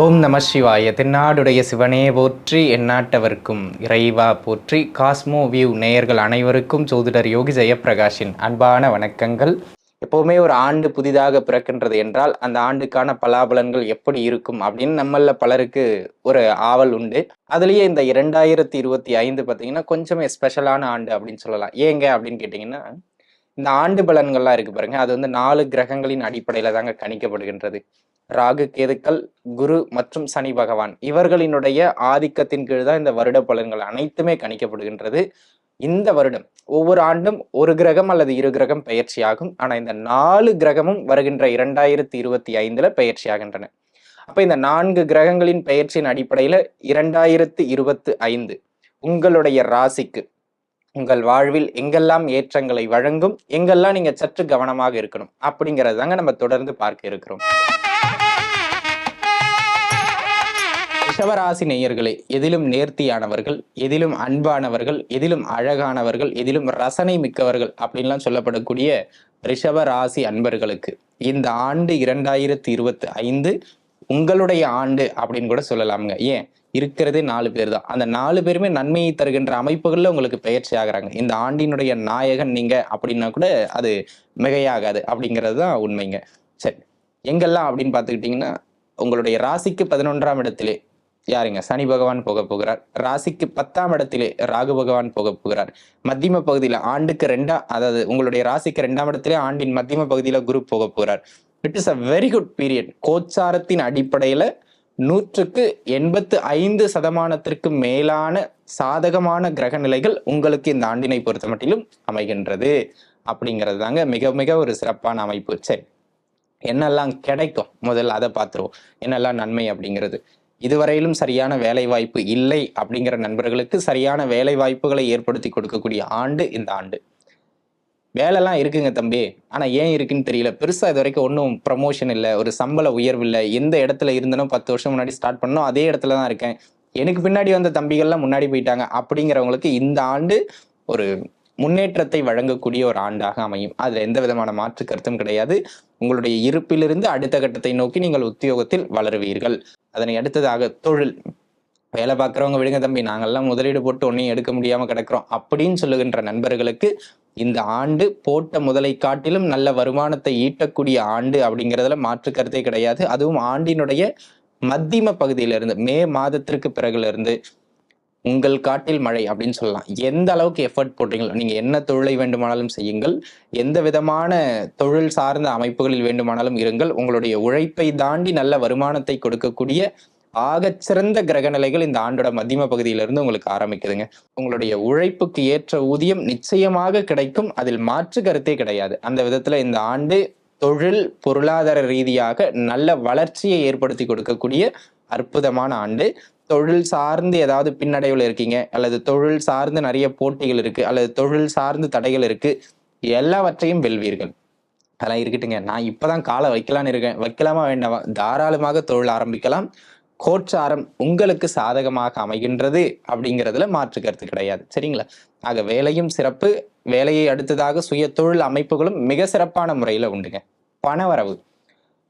ஓம் நம சிவாய. தென்னாடுடைய சிவனே போற்றி எந்நாட்டவர்க்கும் இறைவா போற்றி. காஸ்மோ வியூ நேயர்கள் அனைவருக்கும் ஜோதிடர் யோகி ஜெயப்பிரகாஷின் அன்பான வணக்கங்கள். எப்போவுமே ஒரு ஆண்டு புதிதாக பிறக்கின்றது என்றால் அந்த ஆண்டுக்கான பலாபலன்கள் எப்படி இருக்கும் அப்படின்னு நம்மள பலருக்கு ஒரு ஆவல் உண்டு. அதுலேயே இந்த இரண்டாயிரத்தி இருபத்தி ஐந்து பார்த்தீங்கன்னா கொஞ்சமே ஸ்பெஷலான ஆண்டு அப்படின்னு சொல்லலாம். ஏங்க அப்படின்னு கேட்டிங்கன்னா இந்த ஆண்டு பலன்கள்லாம் இருக்கு பாருங்க. அது வந்து நாலு கிரகங்களின் அடிப்படையில் தாங்க கணிக்கப்படுகின்றது. ராகு கேதுக்கள் குரு மற்றும் சனி பகவான். இவர்களினுடைய ஆதிக்கத்தின் கீழ் தான் இந்த வருட பலன்கள் அனைத்துமே கணிக்கப்படுகின்றது. இந்த வருடம் ஒவ்வொரு ஆண்டும் ஒரு கிரகம் அல்லது இரு கிரகம் பயிற்சியாகும் ஆனால் இந்த நாலு கிரகமும் வருகின்ற இரண்டாயிரத்தி இருபத்தி ஐந்துல பயிற்சியாகின்றன அப்போ இந்த நான்கு கிரகங்களின் பெயர்ச்சியின் அடிப்படையில் இரண்டாயிரத்தி இருபத்து ஐந்து உங்களுடைய ராசிக்கு உங்கள் வாழ்வில் எங்கெல்லாம் ஏற்றங்களை வழங்கும் எங்கெல்லாம் நீங்கள் சற்று கவனமாக இருக்கணும் அப்படிங்கிறது தாங்க நம்ம தொடர்ந்து பார்க்க இருக்கிறோம். ரிஷவராசி நேயர்களே எதிலும் நேர்த்தியானவர்கள் எதிலும் அன்பானவர்கள் எதிலும் அழகானவர்கள் எதிலும் ரசனை மிக்கவர்கள் அப்படின்லாம் சொல்லப்படக்கூடிய ரிஷவராசி அன்பர்களுக்கு இந்த ஆண்டு இரண்டாயிரத்தி இருபத்தி ஐந்து உங்களுடைய ஆண்டு அப்படின்னு கூட சொல்லலாமுங்க. ஏன்? இருக்கிறதே நாலு பேர் தான். அந்த நாலு பேருமே நன்மையை தருகின்ற அமைப்புகள்ல உங்களுக்கு பயிற்சி ஆகிறாங்க. இந்த ஆண்டினுடைய நாயகன் நீங்க அப்படின்னா கூட அது மிகையாகாது அப்படிங்கிறது தான் உண்மைங்க. சரி எங்கெல்லாம் அப்படின்னு பார்த்துக்கிட்டிங்கன்னா உங்களுடைய ராசிக்கு பதினொன்றாம் இடத்திலே யாருங்க? சனி பகவான் போக போகிறார். ராசிக்கு பத்தாம் இடத்திலே ராகு பகவான் போக போகிறார். மத்தியம பகுதியில ஆண்டுக்கு ரெண்டா அதாவது உங்களுடைய ராசிக்கு ரெண்டாம் இடத்திலே ஆண்டின் மத்தியம பகுதியில குரு போக போகிறார். It is a very good period கோச்சாரத்தின் அடிப்படையில நூற்றுக்கு எண்பத்து ஐந்து சதமானத்திற்கு மேலான சாதகமான கிரக நிலைகள் உங்களுக்கு இந்த ஆண்டினை பொறுத்த மட்டிலும் அமைகின்றது. அப்படிங்கிறது தாங்க மிக மிக ஒரு சிறப்பான அமைப்பு. சரி. என்னெல்லாம் கிடைக்கும்? முதல்ல அதை பார்த்துருவோம். என்னெல்லாம் நன்மை அப்படிங்கிறது. இதுவரையிலும் சரியான வேலை வாய்ப்பு இல்லை அப்படிங்கிற நண்பர்களுக்கு சரியான வேலை வாய்ப்புகளை ஏற்படுத்தி கொடுக்கக்கூடிய ஆண்டு இந்த ஆண்டு. வேலைலாம் இருக்குங்க தம்பி. ஆனால் ஏன் இருக்குன்னு தெரியல. பெருசாக இது வரைக்கும் ஒன்றும் ப்ரமோஷன் இல்லை ஒரு சம்பள உயர்வு இல்லை எந்த இடத்துல இருந்தனோ பத்து வருஷம் முன்னாடி ஸ்டார்ட் பண்ணோம் அதே இடத்துல தான் இருக்கேன். எனக்கு பின்னாடி வந்த தம்பிகள்லாம் முன்னாடி போயிட்டாங்க அப்படிங்கிறவங்களுக்கு இந்த ஆண்டு ஒரு முன்னேற்றத்தை வழங்கக்கூடிய ஒரு ஆண்டாக அமையும். அதில் எந்த விதமான மாற்று கருத்தும் கிடையாது. உங்களுடைய இருப்பிலிருந்து அடுத்த கட்டத்தை நோக்கி நீங்கள் உத்தியோகத்தில் வளருவீர்கள். அதனை அடுத்ததாக தொழில். வேலை பார்க்குறவங்க விடுங்க தம்பி நாங்கெல்லாம் முதலீடு போட்டு ஒன்றையும் எடுக்க முடியாமல் கிடக்கிறோம் அப்படின்னு சொல்லுகின்ற நண்பர்களுக்கு இந்த ஆண்டு போட்ட முதலை காட்டிலும் நல்ல வருமானத்தை ஈட்டக்கூடிய ஆண்டு அப்படிங்கிறதுல மாற்று கருத்தே கிடையாது. அதுவும் ஆண்டினுடைய மத்தியம பகுதியிலிருந்து மே மாதத்திற்கு பிறகுல இருந்து உங்கள் காட்டில் மழை அப்படின்னு சொல்லலாம். எந்த அளவுக்கு எஃபர்ட் போடுறீங்களோ நீங்கள் என்ன தொழிலை வேண்டுமானாலும் செய்யுங்கள். எந்த விதமான தொழில் சார்ந்த அமைப்புகளில் வேண்டுமானாலும் இருங்கள். உங்களுடைய உழைப்பை தாண்டி நல்ல வருமானத்தை கொடுக்கக்கூடிய ஆகச்சிறந்த கிரகநிலைகள் இந்த ஆண்டோட மத்தியம பகுதியிலிருந்து உங்களுக்கு ஆரம்பிக்குதுங்க. உங்களுடைய உழைப்புக்கு ஏற்ற ஊதியம் நிச்சயமாக கிடைக்கும். அதில் மாற்று கருத்தே கிடையாது. அந்த விதத்துல இந்த ஆண்டு தொழில் பொருளாதார ரீதியாக நல்ல வளர்ச்சியை ஏற்படுத்தி கொடுக்கக்கூடிய அற்புதமான ஆண்டு. தொழில் சார்ந்து ஏதாவது பின்னடைவில் இருக்கீங்க அல்லது தொழில் சார்ந்து நிறைய போட்டிகள் இருக்கு அல்லது தொழில் சார்ந்து தடைகள் இருக்கு எல்லாவற்றையும் வெல்வீர்கள். அதெல்லாம் இருக்கட்டுங்க. நான் இப்போதான் காலை வைக்கலான்னு இருக்கேன். வைக்கலாமா வேண்டாமா? தாராளமாக தொழில் ஆரம்பிக்கலாம். கோச்சாரம் உங்களுக்கு சாதகமாக அமைகின்றது அப்படிங்கிறதுல மாற்று கருத்து கிடையாது. சரிங்களா? ஆக வேலையும் சிறப்பு. வேலையை அடுத்ததாக சுய தொழில் அமைப்புகளும் மிக சிறப்பான முறையில் உண்டுங்க. பணவரவு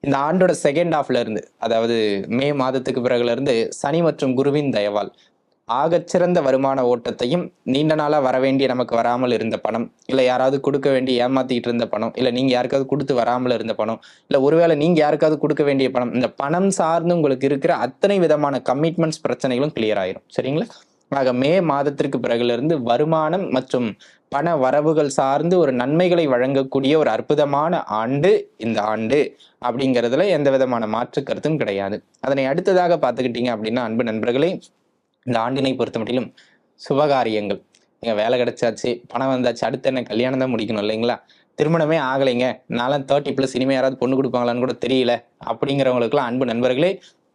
இந்த ஆண்டோட செகண்ட் ஹாஃப்ல இருந்து அதாவது மே மாதத்துக்கு பிறகுல இருந்து சனி மற்றும் குருவின் தயவால் ஆகச்சிறந்த வருமான ஓட்டத்தையும் நீண்ட நாளாக வர வேண்டிய நமக்கு வராமல் இருந்த பணம் இல்லை யாராவது கொடுக்க வேண்டி ஏமாத்திக்கிட்டு இருந்த பணம் இல்லை நீங்கள் யாருக்காவது கொடுத்து வராமல் இருந்த பணம் இல்லை ஒருவேளை நீங்கள் யாருக்காவது கொடுக்க வேண்டிய பணம் இந்த பணம் சார்ந்து உங்களுக்கு இருக்கிற அத்தனை விதமான கமிட்மெண்ட்ஸ் பிரச்சனைகளும் கிளியர் ஆயிரும். சரிங்களா? ஆக மே மாதத்திற்கு பிறகுலிருந்து வருமானம் மற்றும் பண வரவுகள் சார்ந்து ஒரு நன்மைகளை வழங்கக்கூடிய ஒரு அற்புதமான ஆண்டு இந்த ஆண்டு அப்படிங்கிறதுல எந்த விதமான மாற்று கருத்தும் கிடையாது. அதனை அடுத்ததாக பார்த்துக்கிட்டீங்க அப்படின்னா அன்பு நண்பர்களே இந்த ஆண்டினை பொறுத்த மட்டிலும் சுபகாரியங்கள். நீங்க வேலை கிடைச்சாச்சு பணம் வந்தாச்சு அடுத்து என்ன கல்யாணம் தான் முடிக்கணும் இல்லைங்களா? திருமணமே ஆகலைங்க. நான்லாம் தேர்ட்டி ப்ளஸ் இனிமே யாராவது பொண்ணு கொடுப்பாங்களான்னு கூட தெரியல. அப்படிங்கிறவங்களுக்குலாம் அன்பு நண்பர்களே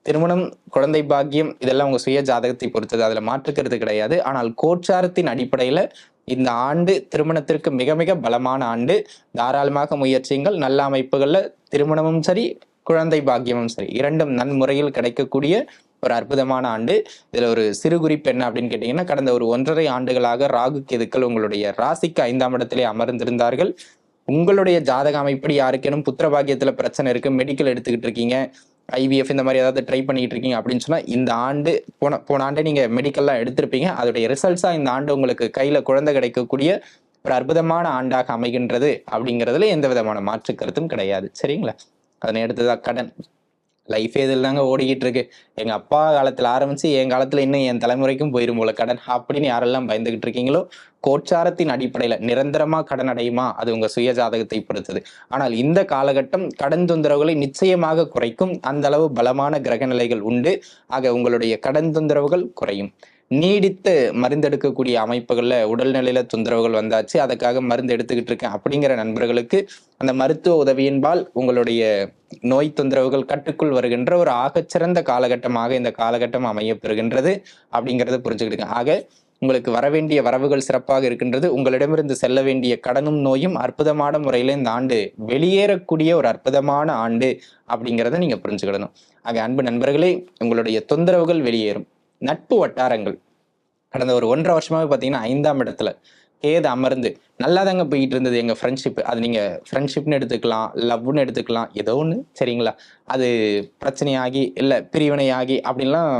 திருமணம் குழந்தை பாக்கியம் இதெல்லாம் உங்க சுய ஜாதகத்தை பொறுத்தது. அதுல மாற்றுக்கிறது கிடையாது. ஆனால் கோச்சாரத்தின் அடிப்படையில இந்த ஆண்டு திருமணத்திற்கு மிக மிக பலமான ஆண்டு. தாராளமாக முயற்சியுங்கள். நல்ல அமைப்புகள்ல திருமணமும் சரி குழந்தை பாக்கியமும் சரி. இரண்டும் நன்முறையில் கிடைக்கக்கூடிய ஒரு அற்புதமான ஆண்டு. இதுல ஒரு சிறு குறிப்பு என்ன அப்படின்னு கேட்டீங்கன்னா கடந்த ஒரு ஒன்றரை ஆண்டுகளாக ராகு கேதுக்கள் உங்களுடைய ராசிக்கு ஐந்தாம் இடத்திலே அமர்ந்திருந்தார்கள். உங்களுடைய ஜாதக அமைப்படி யாருக்கேனும் புத்திர பாக்கியத்துல பிரச்சனை இருக்கு. மெடிக்கல் எடுத்துக்கிட்டு இருக்கீங்க. ஐவிஎஃப் இந்த மாதிரி ஏதாவது ட்ரை பண்ணிட்டு இருக்கீங்க அப்படின்னு சொன்னா இந்த ஆண்டு போன போன ஆண்டே நீங்க மெடிக்கல்லாம் எடுத்திருப்பீங்க. அதோடைய ரிசல்ட்ஸா இந்த ஆண்டு உங்களுக்கு கையில குழந்தை கிடைக்கக்கூடிய ஒரு அற்புதமான ஆண்டாக அமைகின்றது அப்படிங்கிறதுல எந்த விதமான மாற்று கருத்தும் கிடையாது. சரிங்களா? அதனை அடுத்ததா கடன். லைஃபே இதில் தாங்க ஓடிக்கிட்டு இருக்கு எங்கள் அப்பா காலத்தில் ஆரம்பித்து என் காலத்தில் இன்னும் என் தலைமுறைக்கும் போயிரும் போல கடன் அப்படின்னு யாரெல்லாம் பயந்துகிட்டு இருக்கீங்களோ கோச்சாரத்தின் அடிப்படையில் நிரந்தரமாக கடன் அடையுமா? அது உங்கள் சுய ஜாதகத்தை பொறுத்தது. ஆனால் இந்த காலகட்டம் கடன் தொந்தரவுகளை நிச்சயமாக குறைக்கும். அந்த அளவு பலமான கிரக நிலைகள் உண்டு. ஆக உங்களுடைய கடன் தொந்தரவுகள் குறையும். நீடித்து மருந்தெடுக்கக்கூடிய அமைப்புகளில் உடல்நிலையில தொந்தரவுகள் வந்தாச்சு. அதுக்காக மருந்து எடுத்துக்கிட்டு இருக்கேன். அப்படிங்கிற நண்பர்களுக்கு அந்த மருத்துவ உதவியின்பால் உங்களுடைய நோய் தொந்தரவுகள் கட்டுக்குள் வருகின்ற ஒரு ஆகச்சிறந்த காலகட்டமாக இந்த காலகட்டம் அமையப்பெறுகின்றது அப்படிங்கிறத புரிஞ்சுக்கிட்டுங்க. ஆக உங்களுக்கு வரவேண்டிய வரவுகள் சிறப்பாக இருக்கின்றது. உங்களிடமிருந்து செல்ல வேண்டிய கடனும் நோயும் அற்புதமான முறையில் இந்த ஆண்டு வெளியேறக்கூடிய ஒரு அற்புதமான ஆண்டு அப்படிங்கிறத நீங்க புரிஞ்சுக்கிடணும். ஆக அன்பு நண்பர்களே உங்களுடைய தொந்தரவுகள் வெளியேறும். நட்பு வட்டாரங்கள். கடந்த ஒரு ஒன்றரை வருஷமாவே பார்த்தீங்கன்னா ஐந்தாம் இடத்துல கேது அமர்ந்து நல்லா தாங்க போயிட்டு இருந்தது எங்கள் ஃப்ரெண்ட்ஷிப் அது நீங்கள் ஃப்ரெண்ட்ஷிப்னு எடுத்துக்கலாம் லவ்னு எடுத்துக்கலாம் ஏதோ ஒன்று சரிங்களா? அது பிரச்சனையாகி இல்லை பிரிவினையாகி அப்படின்லாம்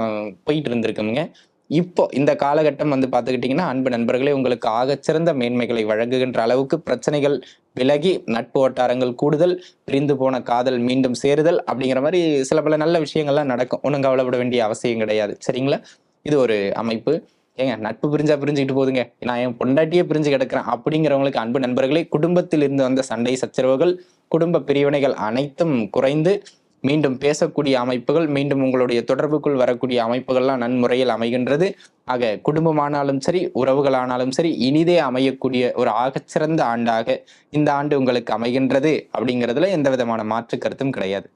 போயிட்டு இருந்திருக்குங்க இப்போ இந்த காலகட்டம் வந்து பார்த்துக்கிட்டிங்கன்னா அன்பு நண்பர்களே உங்களுக்கு ஆகச்சிறந்த மேன்மைகளை வழங்குகின்ற அளவுக்கு பிரச்சனைகள் விலகி நட்பு வட்டாரங்கள் கூடுதல் பிரிந்து போன காதல் மீண்டும் சேருதல் அப்படிங்கிற மாதிரி சில பல நல்ல விஷயங்கள்லாம் நடக்கும். ஒன்றும் கவலைப்பட வேண்டிய அவசியம் கிடையாது. சரிங்களா? இது ஒரு அமைப்பு. ஏங்க நட்பு பிரிஞ்சா பிரிஞ்சுக்கிட்டு போதுங்க. நான் என் பொண்டாட்டியே பிரிஞ்சு கிடக்கிறேன் அப்படிங்கிறவங்களுக்கு அன்பு நண்பர்களே குடும்பத்தில் இருந்து வந்த சண்டை சச்சரவுகள் குடும்ப பிரிவினைகள் அனைத்தும் குறைந்து மீண்டும் பேசக்கூடிய அமைப்புகள் மீண்டும் உங்களுடைய தொடர்புக்குள் வரக்கூடிய அமைப்புகள்லாம் நன்முறையில் அமைகின்றது. ஆக குடும்பமானாலும் சரி உறவுகளானாலும் சரி இனிதே அமையக்கூடிய ஒரு ஆகச்சிறந்த ஆண்டாக இந்த ஆண்டு உங்களுக்கு அமைகின்றது அப்படிங்கிறதுல எந்த விதமான மாற்று கருத்தும் கிடையாது.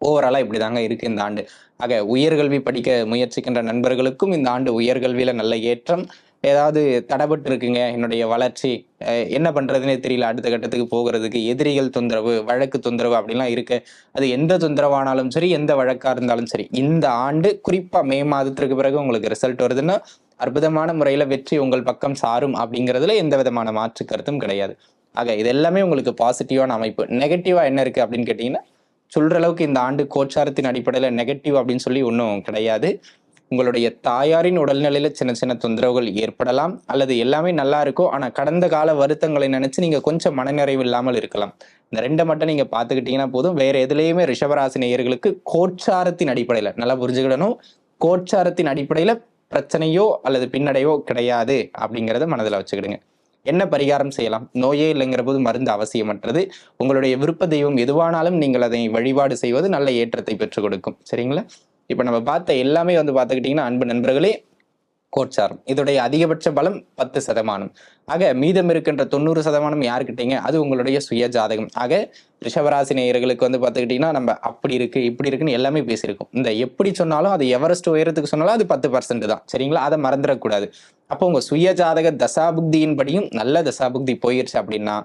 ஓவராலாக இப்படி தாங்க இருக்கு இந்த ஆண்டு. ஆக உயர்கல்வி படிக்க முயற்சிக்கின்ற நண்பர்களுக்கும் இந்த ஆண்டு உயர்கல்வியில நல்ல ஏற்றம் ஏதாவது தடைபட்டு இருக்குங்க என்னுடைய வளர்ச்சி. என்ன பண்றதுன்னே தெரியல அடுத்த கட்டத்துக்கு போகிறதுக்கு. எதிரிகள் தொந்தரவு வழக்கு தொந்தரவு அப்படிலாம் இருக்கு. அது எந்த தொந்தரவானாலும் சரி எந்த வழக்கா இருந்தாலும் சரி. இந்த ஆண்டு குறிப்பா மே மாதத்திற்கு பிறகு உங்களுக்கு ரிசல்ட் வருதுன்னா அற்புதமான முறையில வெற்றி உங்கள் பக்கம் சாரும் அப்படிங்கிறதுல எந்த விதமான மாற்று கருத்தும் கிடையாது. ஆக இது எல்லாமே உங்களுக்கு பாசிட்டிவான அமைப்பு. நெகட்டிவா என்ன இருக்கு அப்படின்னு கேட்டீங்கன்னா சொல்ற அளவுக்கு இந்த ஆண்டு கோச்சாரத்தின் அடிப்படையில நெகட்டிவ் அப்படின்னு சொல்லி ஒன்றும் கிடையாது. உங்களுடைய தாயாரின் உடல்நிலையில சின்ன சின்ன தொந்தரவுகள் ஏற்படலாம் அல்லது எல்லாமே நல்லா இருக்கும் ஆனா கடந்த கால வருத்தங்களை நினைச்சு நீங்க கொஞ்சம் மனநிறைவு இல்லாமல் இருக்கலாம். இந்த ரெண்டை மட்டும் நீங்க பாத்துக்கிட்டீங்கன்னா போதும். வேற எதுலேயுமே ரிஷபராசி நேயர்களுக்கு கோச்சாரத்தின் அடிப்படையில நல்லா புரிஞ்சுக்கிடணும். கோச்சாரத்தின் அடிப்படையில பிரச்சனையோ அல்லது பின்னடைவோ கிடையாது அப்படிங்கிறத மனதில் வச்சுக்கிடுங்க. என்ன பரிகாரம் செய்யலாம்? நோயே இல்லைங்கிற போது மருந்து அவசியமற்றது. உங்களுடைய விருப்ப தெய்வம் எதுவானாலும் நீங்கள் அதை வழிபாடு செய்வது நல்ல ஏற்றத்தை பெற்றுக் கொடுக்கும். சரிங்களா? இப்போ நம்ம பார்த்த எல்லாமே வந்து பார்த்துக்கிட்டிங்கன்னா அன்பு நண்பர்களே கோட்சாரம். இதோடைய அதிகபட்ச பலம் பத்து சதமானம். ஆக மீதம் இருக்கின்ற தொண்ணூறு சதமானம் யாருக்கிட்டீங்க அது உங்களுடைய சுய ஜாதகம். ஆக ரிஷபராசி நேயர்களுக்கு வந்து பார்த்துக்கிட்டிங்கன்னா நம்ம அப்படி இருக்கு இப்படி இருக்குன்னு எல்லாமே பேசியிருக்கோம். இந்த எப்படி சொன்னாலும் அது எவரெஸ்ட் உயரத்துக்கு சொன்னாலும் அது பத்து பர்சன்ட் தான். சரிங்களா? அதை மறந்துடக்கூடாது. அப்போ உங்கள் சுய ஜாதக தசாபுக்தியின் படியும் நல்ல தசாபுக்தி போயிருச்சு அப்படின்னா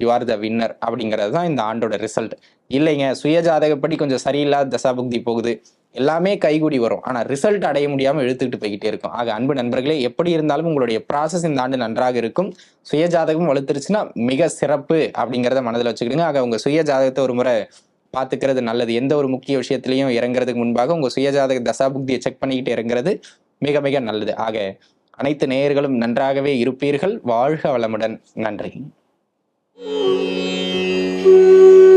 யூ ஆர் த வின்னர் அப்படிங்கிறது தான் இந்த ஆண்டோட ரிசல்ட் இல்லைங்க சுய ஜாதகப்படி கொஞ்சம் சரியில்லாத தசாபுக்தி போகுது. எல்லாமே கைகூடி வரும். ஆனால் ரிசல்ட் அடைய முடியாமல் இழுத்துக்கிட்டு போய்கிட்டே இருக்கும். ஆக அன்பு நண்பர்களே எப்படி இருந்தாலும் உங்களுடைய ப்ராசஸ் இந்த ஆண்டு நன்றாக இருக்கும். சுய ஜாதகம் வலுத்துருச்சுன்னா மிக சிறப்பு அப்படிங்கிறத மனதில் வச்சுக்கிடுங்க. ஆக உங்கள் சுய ஜாதகத்தை ஒரு முறை பார்த்துக்கிறது நல்லது. எந்த ஒரு முக்கிய விஷயத்திலையும் இறங்குறதுக்கு முன்பாக உங்கள் சுயஜாதக தசாபுக்தியை செக் பண்ணிக்கிட்டு இறங்குறது மிக மிக நல்லது. ஆக அனைத்து நேயர்களும் நன்றாகவே இருப்பீர்கள். வாழ்க வளமுடன். நன்றி. Thank you.